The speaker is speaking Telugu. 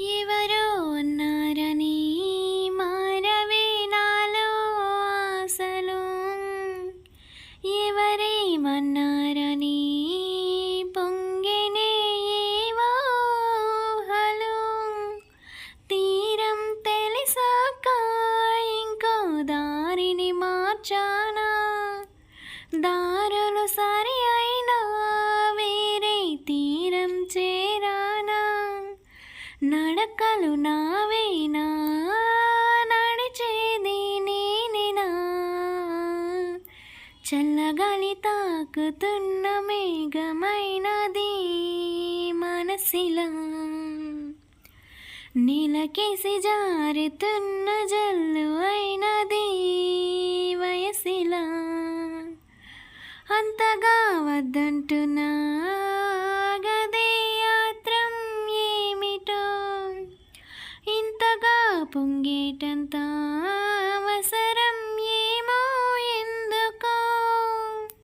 ఎవరో అన్నారని మారవే నాలో ఆశలు. ఎవరేమన్నారని పొంగినే ఏవో తీరం తెలిసాక ఇంకో దారిని మార్చానా? దారులు సరే నడకలు నావేనా? నడిచేది నేనేనా? చల్లగాలి తాకుతున్న మేఘమైనది మనసిలా. నీలకేసి జారుతున్న జల్లు అయినది వయసిలా. అంతగా వద్దంటున్నా పొంగేటంత అవసరం